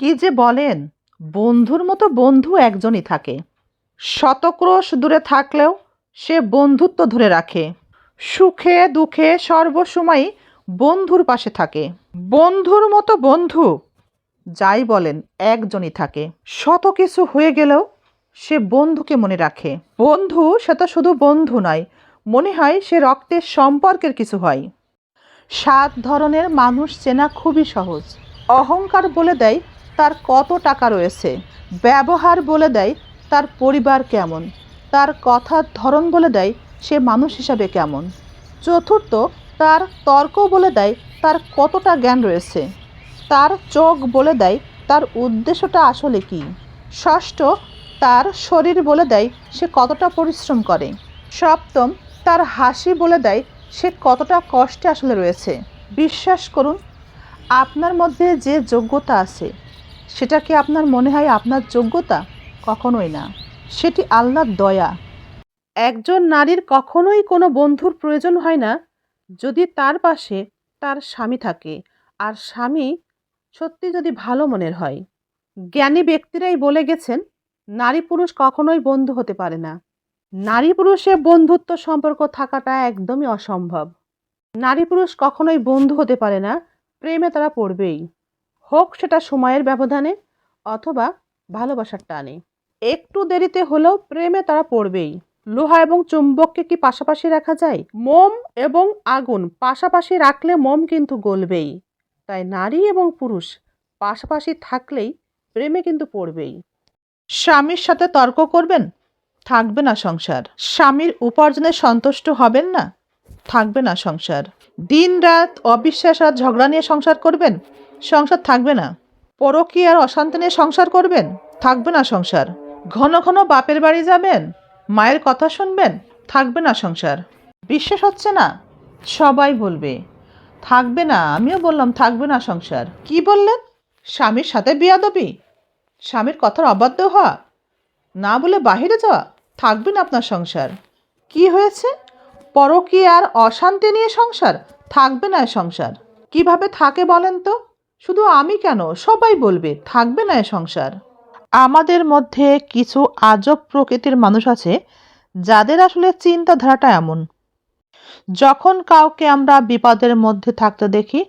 কি যে বলেন, বন্ধুর মতো বন্ধু একজনই থাকে। শতক্রোশ দূরে থাকলেও সে বন্ধুত্ব ধরে রাখে। সুখে দুঃখে সর্বসময়ই বন্ধুর পাশে থাকে। বন্ধুর মতো বন্ধু, যাই বলেন, একজনই থাকে। শত কিছু হয়ে গেলেও সে বন্ধুকে মনে রাখে। বন্ধু সে তো শুধু বন্ধু নয়, মনে হয় সে রক্তের সম্পর্কের কিছু হয়। সাত ধরনের মানুষ চেনা খুবই সহজ। অহংকার বলে দেয় তার কত টাকা রয়েছে? ব্যবহার বলে দেয় তার পরিবার কেমন? তার কথার ধরন বলে দেয় সে মানুষ হিসাবে কেমন? চতুর্থ, তার তর্ক বলে দেয় তার কতটা জ্ঞান রয়েছে? তার চোখ বলে দেয় তার উদ্দেশ্যটা আসলে কি? ষষ্ঠ, তার শরীর বলে দেয় সে কতটা পরিশ্রম করে? সপ্তম, তার হাসি বলে দেয় সে কতটা কষ্টে আসলে রয়েছে? বিশ্বাস করুন, আপনার মধ্যে যে যোগ্যতা আছে সেটা কি আপনার মনে হয় আপনার যোগ্যতা? কখনোই না। সেটি আল্লাহর দয়া। একজন নারীর কখনোই কোনো বন্ধুর প্রয়োজন হয় না, যদি তার পাশে তার স্বামী থাকে। আর স্বামী সত্যি যদি ভালো মনের হয়। জ্ঞানী ব্যক্তিরাই বলে গেছেন, নারী পুরুষ কখনোই বন্ধু হতে পারে না। নারী পুরুষের বন্ধুত্ব সম্পর্ক থাকাটা একদমই অসম্ভব। নারী পুরুষ কখনোই বন্ধু হতে পারে না, প্রেমে তারা পড়বেই। হোক সেটা সময়ের ব্যবধানে অথবা ভালোবাসার টানে। একটু দেরিতে হলেও প্রেমে তারা পড়বেই। লোহা এবং চুম্বককে কি পাশাপাশি রাখা যায়? মোম এবং আগুন পাশাপাশি রাখলে মোম কিন্তু গলবেই। তাই নারী এবং পুরুষ পাশাপাশি থাকলেই প্রেমে কিন্তু পড়বেই। স্বামীর সাথে তর্ক করবেন? থাকবে না সংসার। স্বামীর উপার্জনে সন্তুষ্ট হবেন না? থাকবে না সংসার। দিন রাত অবিশ্বাস আর ঝগড়া নিয়ে সংসার করবেন? সংসার থাকবে না। পরকী আর অশান্তি নিয়ে সংসার করবেন? থাকবে না সংসার। ঘন ঘন বাপের বাড়ি যাবেন? মায়ের কথা শুনবেন? থাকবে না সংসার। বিশ্বাস হচ্ছে না? সবাই বলবে, থাকবে না। আমিও বললাম, থাকবে না সংসার। কি বললেন? স্বামীর সাথে বিয়াদবি? স্বামীর কথার অবাধ্য হওয়া? না বলে বাহিরে যাওয়া? থাকবে না আপনার সংসার। কি হয়েছে? পরকী আর অশান্তি নিয়ে সংসার? থাকবে না সংসার। কীভাবে থাকে বলেন তো? শুধু আমি কেন? সবাই বলবে, থাকবে না এ সংসার। আমাদের মধ্যে কিছু আজব প্রকৃতির মানুষ আছে, যাদের আসলে চিন্তাধারাটা এমন। যখন কাউকে আমরা বিপদের মধ্যে থাকতে দেখি,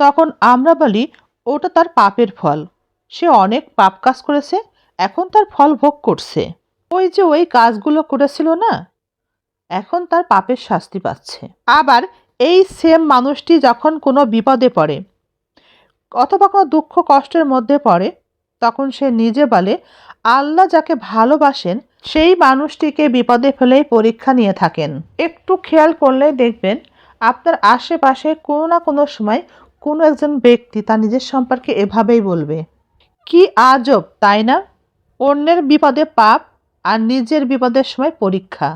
তখন আমরা বলি, ওটা তার পাপের ফল। সে অনেক পাপ কাজ করেছে, এখন তার ফল ভোগ করছে। ওই যে ওই কাজগুলো করেছিল না, এখন তার পাপের শাস্তি পাচ্ছে। আবার এই সেম মানুষটি যখন কোনো বিপদে পড়ে অথবা কোনো দুঃখ কষ্টের মধ্যে পড়ে, তখন সে নিজে বলে, আল্লাহ যাকে ভালোবাসেন, সেই মানুষটিকে বিপদে ফেলেই পরীক্ষা নিয়ে থাকেন। একটু খেয়াল করলেই দেখবেন আপনার আশেপাশে কোনো না কোনো সময় কোনো একজন ব্যক্তি তার নিজের সম্পর্কে এভাবেই বলবে, কি আজব, তাই না? অন্যের বিপদে পাপ আর নিজের বিপদের সময় পরীক্ষা।